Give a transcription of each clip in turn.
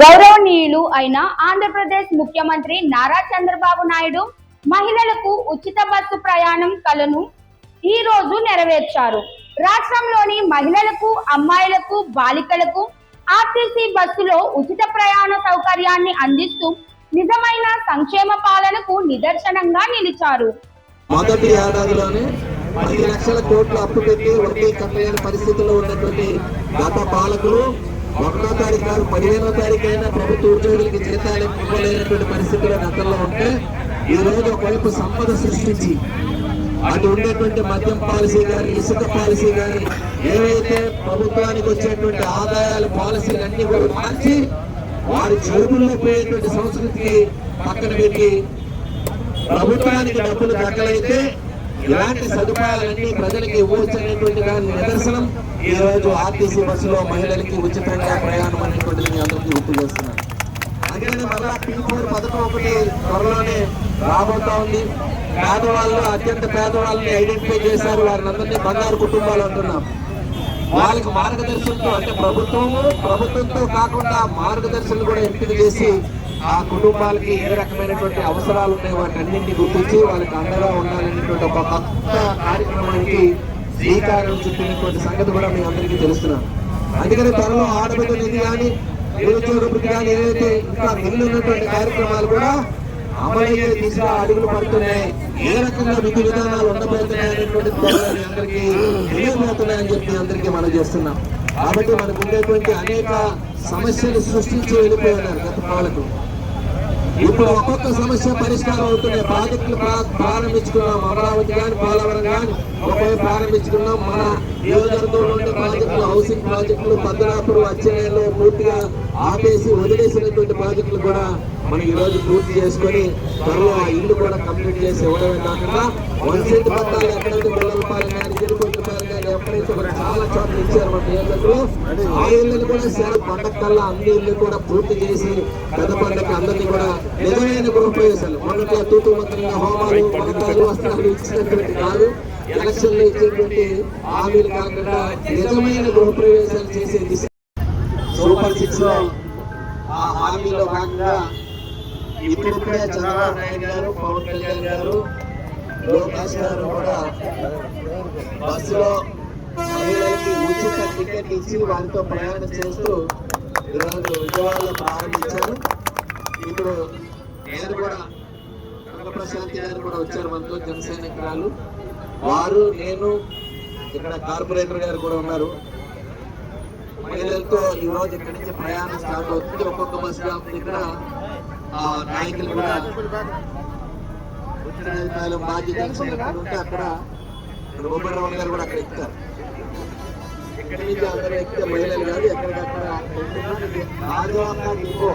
గౌరవనీయులు అయిన ఆంధ్రప్రదేశ్ ముఖ్యమంత్రి నారా చంద్రబాబు నాయుడు మహిళలకు ఉచిత బస్సు ప్రయాణం కలను ఈ రోజు నెరవేర్చారు. రాష్ట్రంలోని మహిళలకు అమ్మాయిలకు బాలికలకు ఆర్టీసీ బస్సులో ఉచిత ప్రయాణ సౌకర్యాన్ని అందిస్తూ నిజమైన సంక్షేమ పాలనకు నిదర్శనంగా నిలిచారు. మొదటి ఏడాదిలోనే పది లక్షల కోట్లు అప్పు పెట్టి వడ్డీ కట్టలేని పరిస్థితుల్లో ఉన్నటువంటి గత పాలకులు ఒకటో తారీఖు కాదు పదిహేనో తారీఖు అయినా ప్రభుత్వ ఉద్యోగులకి జీతాలు ఇవ్వలేనటువంటి పరిస్థితుల్లో గతంలో ఉంటే ఈ రోజు ఒకవైపు సంపద సృష్టించి అటు ఉండేటువంటి మద్యం పాలసీ కానీ ఇసుక పాలసీ కానీ ఏవైతే ప్రభుత్వానికి వచ్చేటువంటి ఆదాయాలు పాలసీలు అన్ని కూడా మార్చి వారి జేబుల్లో పోయేటువంటి సంస్కృతికి పక్కన పెట్టి ప్రభుత్వానికి డబ్బులు దక్కలైతే ఇలాంటి సదుపాయాలన్నీ ప్రజలకి ఇవ్వచ్చు అనేటువంటి దాని నిదర్శనం ఈ రోజు ఆర్టీసీ బస్సులో మహిళలకి ఉచితంగా ప్రయాణం అనేటువంటిది మీ అందరికీ గుర్తు చేస్తున్నాను అందుకని మళ్ళా పీ ఫోర్ పథకం ఒకటి త్వరలోనే రాబోతా ఉంది. పేదవాళ్ళు అత్యంత పేదవాళ్ళని ఐడెంటిఫై చేశారు. వారిని అందరినీ బంగారు కుటుంబాలు అంటున్నాం. వాళ్ళకి మార్గదర్శనంతో అంటే ప్రభుత్వము ప్రభుత్వంతో కాకుండా మార్గదర్శనం కూడా ఎంపిక చేసి ఆ కుటుంబాలకి ఏ రకమైనటువంటి అవసరాలు ఉన్నాయి వాటి అన్నింటినీ గుర్తించి వాళ్ళకి అండగా ఉండాలనేటువంటి ఒక కొత్త కార్యక్రమానికి శ్రీకారం చుట్టినటువంటి సంగతి కూడా మీ అందరికీ తెలుస్తున్నాను. అందుకని త్వరలో ఆడబిడ్డ నిధి కానీ నిరుద్యోగ వృత్తి కానీ ఏదైతే ఇంకా మిగిలినటువంటి కార్యక్రమాలు కూడా అమలయ్యే దిశగా అడుగులు పడుతున్నాయి ఏ రకంగా విధి విధానాలు ఉండబోతున్నాయి అనేటువంటి అందరికీ తెలియబోతున్నాయని చెప్పి అందరికీ మనం చేస్తున్నాం. కాబట్టి మనకు ఉండేటువంటి అనేక సమస్యలు సృష్టించి వెళ్ళిపోయినారు గత పాలకు ఇప్పుడు ఒక్కొక్క సమస్య పరిష్కారం అవుతున్నాయి ప్రాజెక్టులు ప్రారంభించుకున్నాం. అమరావతి కానీ పోలవరం కానీ ఒకవైపు ప్రారంభించుకున్నాం. మన నియోజకవర్గంలో ఉండే ప్రాజెక్టులు హౌసింగ్ ప్రాజెక్టులు పద్దనాపురం వచ్చేలో పూర్తిగా ఆపేసి వదిలేసినటువంటి ప్రాజెక్టులు కూడా మనం ఈ రోజు పూర్తి చేసుకొని త్వరలో ఆ ఇల్లు కూడా కంప్లీట్ చేసి ఇవ్వడమే కాకుండా వన్ సెంట్ పట్టాలు ఎక్కడైతే పిల్లలపాలెం కానీ తిరుపతిపాలెం కానీ ఎప్పుడైతే చాలా చోట్ల ఇచ్చారు మన నియోజకవర్గంలో ఆ ఇళ్ళని కూడా సేవ పండగ కల్లా అన్ని ఇల్లు కూడా పూర్తి చేసి పెద్ద పండుగ అందరినీ కూడా నిజమైన గృహప్రవేశాలు మొన్నట్లో తూతు మంత్రంగా హోమాలు పథకాలు వస్త్రాలు ఇచ్చినటువంటి కాదు ఎలక్షన్లో ఇచ్చేటువంటి హామీలు కాకుండా నిజమైన గృహప్రవేశాలు చేసే దిశ. సూపర్ సిక్స్లో ఆ హామీలో భాగంగా ఇప్పుడిప్పుడే చంద్రబాబు నాయుడు గారు పవన్ కళ్యాణ్ గారు లోకేష్ గారు కూడా బస్సులో మహిళలకి ఉచిత టికెట్ ఇచ్చి వారితో ప్రయాణం చేస్తూ ఈరోజు విజయవాడలో ప్రారంభించారు. ఇప్పుడు నేను కూడా ప్రశాంతి గారు కూడా వచ్చారు మనతో జనసేన సైనికురాలు. వారు నేను ఇక్కడ కార్పొరేటర్ గారు కూడా ఉన్నారు. మహిళలతో ఈ రోజు ఇక్కడి నుంచి ప్రయాణం స్టార్ట్ అవుతుంది. ఒక్కొక్క బస్ స్టాప్ దగ్గర ఆ నాయకులు కూడా ఉత్తరాధికారులు బాధ్యత ఉంటే అక్కడ రూపన్ గారు కూడా అక్కడ ఎక్కుతారు. ఇక్కడి నుంచి అందరూ ఎక్కితే మహిళలు కాదు ఎక్కడికక్కడ రాజవాక డిపో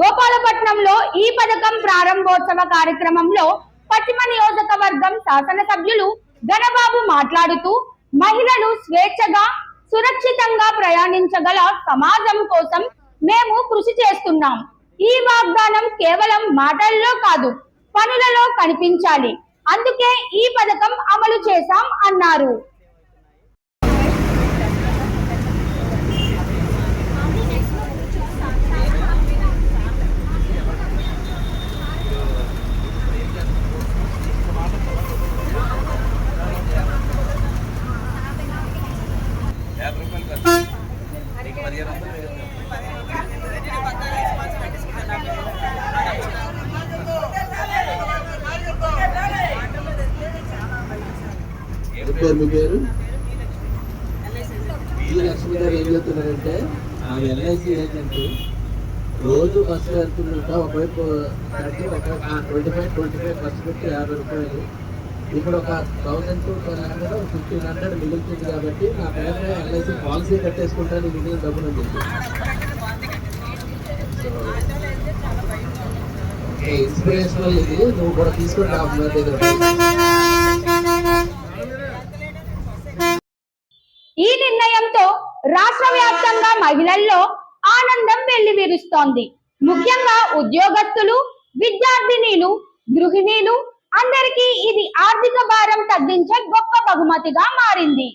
గోపాలపట్నంలో ఈ పథకం ప్రారంభోత్సవ కార్యక్రమంలో పశ్చిమ నియోజకవర్గం శాసనసభ్యులు ధనబాబు మాట్లాడుతూ మహిళలు స్వేచ్ఛగా సురక్షితంగా ప్రయాణించగల సమాజం కోసం మేము కృషి చేస్తున్నాం. ఈ వాగ్దానం కేవలం మాటల్లో కాదు పనులలో కనిపించాలి. అందుకే ఈ పథకం అమలు చేశాం అన్నారు ఏం పేరు మీ పేరు? ఈ లక్ష్మి గారు ఏం చెప్తున్నారంటే ఆమె ఎల్ఐసి ఏజెంట్ రోజు బస్సు వెళ్తున్నట్ట ఒకవైపు కట్టి ఒక twenty five twenty five bus పెట్టి యాభై రూపాయలు. ఇప్పుడు ఒక thousand two five hundred fifteen hundred మిగులుతుంది కాబట్టి నా పేరు ఎల్ఐసి పాలసీ కట్టేసుకుంటాను మిగిలిన డబ్బులు అని చెప్పి. ఇన్స్పిరేషనల్ ఇది నువ్వు కూడా తీసుకుంటా దగ్గర. వ్యాప్తంగా మహిళల్లో ఆనందం వెల్లివిరుస్తోంది. ముఖ్యంగా ఉద్యోగస్తులు విద్యార్థినీలు గృహిణీలు అందరికీ ఇది ఆర్థిక భారం తగ్గించే గొప్ప బహుమతిగా మారింది.